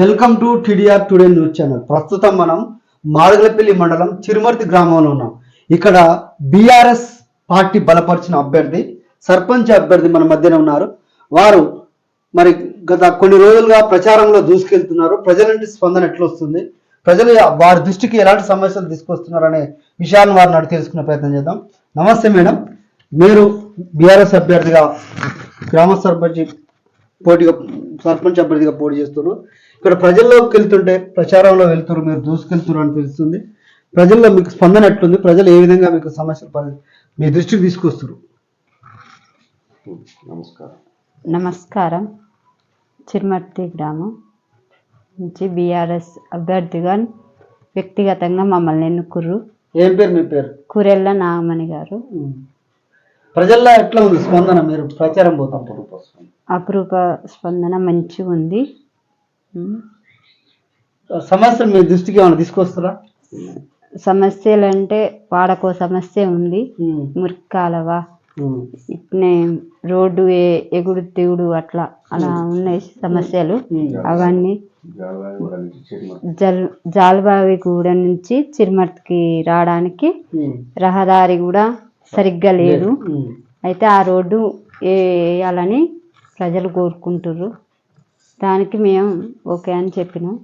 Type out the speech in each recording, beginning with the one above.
Welcome to TDR today news channel. ప్రస్తుతం మనం మాడగలపల్లి మండలం చిరుమర్తి గ్రామంలో ఉన్నాం. ఇక్కడ బీఆర్ఎస్ పార్టీ బలపరిచిన అభ్యర్థి సర్పంచ్ అభ్యర్థి మన మధ్యన ఉన్నారు. వారు మరి గత కొన్ని రోజులుగా ప్రచారంలో దూసుకెళ్తున్నారు. ప్రజల నుండి స్పందన ఎట్లా వస్తుంది ప్రజలు వారి దృష్టికి ఎలాంటి సమస్యలు తీసుకొస్తున్నారు అనే విషయాలను వారిని అడిగి తెలుసుకునే ప్రయత్నం చేద్దాం. నమస్తే మేడం. మీరు బీఆర్ఎస్ అభ్యర్థిగా గ్రామ సర్పంచ్ పోటీగా సర్పంచ్ అభ్యర్థిగా పోటీ చేస్తున్నారు. ఇక్కడ ప్రజల్లోకి వెళ్తుంటే ప్రచారంలో వెళ్తున్నారు మీరు దూసుకెళ్తున్నారు అని తెలుస్తుంది. ప్రజల్లో మీకు స్పందన ఎట్లుంది? ప్రజలు ఏ విధంగా మీకు సమస్యలు మీ దృష్టికి తీసుకొస్తారు నమస్కారం. నమస్కారం. చిరుమర్తి గ్రామం నుంచి బీఆర్ఎస్ అభ్యర్థిగా వ్యక్తిగతంగా మమ్మల్ని ఎన్నుకుర్రు. ఏం పేరు మీ పేరు? కురెల్ల నాగమణి గారు. ప్రజల్లో ఎట్లా ఉంది స్పందన? మీరు ప్రచారం పోతాం. అపురూప స్పందన మంచిగా ఉంది. సమస్యలు మీ దృష్టికి ఏమైనా తీసుకొస్తారా? సమస్యలు అంటే వాడకో సమస్య ఉంది. మురికాలవ ఇట్నే రోడ్డు ఎగుడు దిగుడు అట్లా అలా ఉన్నాయి సమస్యలు. అవన్నీ జల్ జాల్బావి గూడ నుంచి చిరుమర్తికి రావడానికి రహదారి కూడా సరిగ్గా లేదు. అయితే ఆ రోడ్డు వేయాలని ప్రజలు కోరుకుంటుర్రు. దానికి మేము ఓకే అని చెప్పినాం.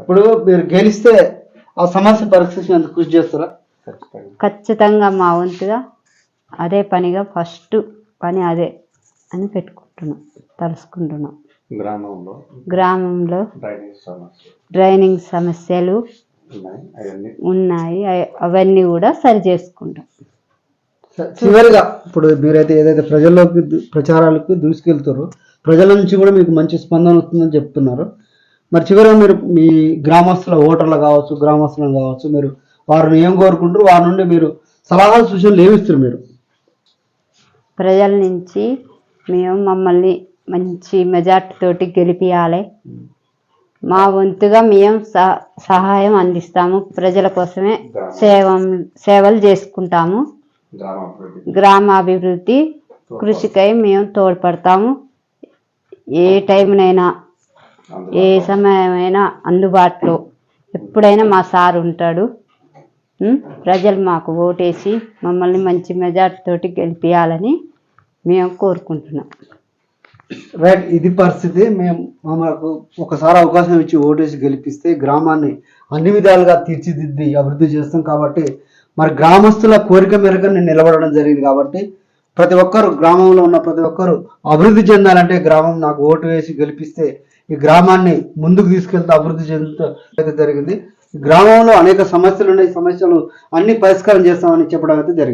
ఇప్పుడు మీరు గెలిస్తే ఆ సమస్య పరిస్థితి కృషి చేస్తారా? ఖచ్చితంగా మా వంతుగా అదే పనిగా ఫస్ట్ పని అదే అని పెట్టుకుంటున్నాం తలుసుకుంటున్నాం. గ్రామంలో గ్రామంలో డ్రైనింగ్ సమస్యలు ఉన్నాయి అవన్నీ ఉన్నాయి అవి- అవన్నీ కూడా సరి చేసుకుంటాం. చివరిగా ఇప్పుడు మీరైతే ఏదైతే ప్రజల్లోకి ప్రచారాలకు దూసుకెళ్తారో ప్రజల నుంచి కూడా మీకు మంచి స్పందన వస్తుందని చెప్తున్నారు. మరి చివరిగా మీరు మీ గ్రామస్తుల ఓటర్లు కావచ్చు గ్రామస్తులను కావచ్చు మీరు వారిని ఏం కోరుకుంటారు వారి నుండి మీరు సలహాలు సూచనలు ఏమిస్తారు మీరు? ప్రజల నుంచి మేము మమ్మల్ని మంచి మెజార్టీ తోటి గెలిపియాలి. మా వంతుగా మేము సహ- సహాయం అందిస్తాము. ప్రజల కోసమే సేవ సేవలు చేసుకుంటాము. గ్రామాభివృద్ధి. కృషికై మేము తోడ్పడతాము. ఏ టైంనైనా ఏ సమయమైనా అందుబాటులో. ఎప్పుడైనా మా సార్ ఉంటాడు? ప్రజలు మాకు ఓటేసి మమ్మల్ని మంచి మెజార్టీ తోటి గెలిపించాలని మేము కోరుకుంటున్నాం. రైట్ ఇది పరిస్థితి. మేము మాకు ఒకసారి అవకాశం ఇచ్చి ఓటేసి గెలిపిస్తే గ్రామాన్ని అన్ని విధాలుగా తీర్చిదిద్ది అభివృద్ధి చేస్తాం కాబట్టి మరి గ్రామస్తుల కోరిక మేరకు నేను నిలబడడం జరిగింది కాబట్టి ప్రతి ఒక్కరు గ్రామంలో ఉన్న ప్రతి ఒక్కరు అభివృద్ధి చెందాలంటే గ్రామం నాకు ఓటు వేసి గెలిపిస్తే ఈ గ్రామాన్ని ముందుకు తీసుకెళ్తే అభివృద్ధి చెందుతూ అయితే జరిగింది గ్రామంలో అనేక సమస్యలు ఉన్నాయి. సమస్యలు అన్ని పరిష్కారం చేస్తామని చెప్పడం అయితే జరిగింది.